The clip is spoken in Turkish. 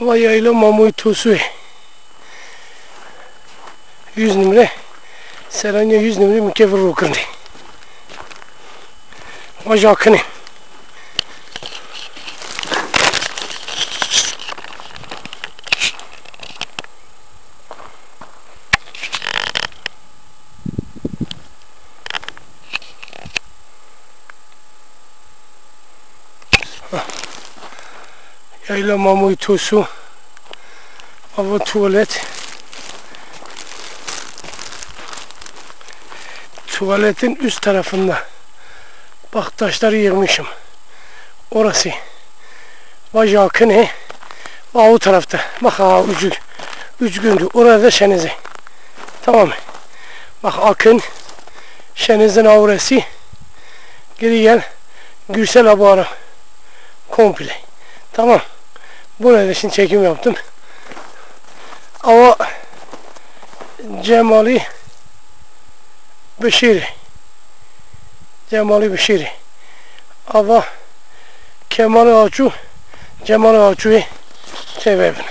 Vayayla Mamuy Tosuy 100 numara Seranya 100 numara mükevver okurdu. Vajakını. Yayla Mamuy Tosu Hava tuvalet. Tuvaletin üst tarafında. Bak taşları yığmışım. Orası. Bacağı kını Bak tarafta. Bak ha ucu Üç gündü orada şenizi. Tamam? Bak akın. Şenizin avresi Geri gel. Gürsel abara Komple. Tamam. Buraya şimdi çekim yaptım. Ama Cemali Beşiri Cemali Beşiri Ama Kemal Ağaçu Cemal Ağaçu'yu sebebim.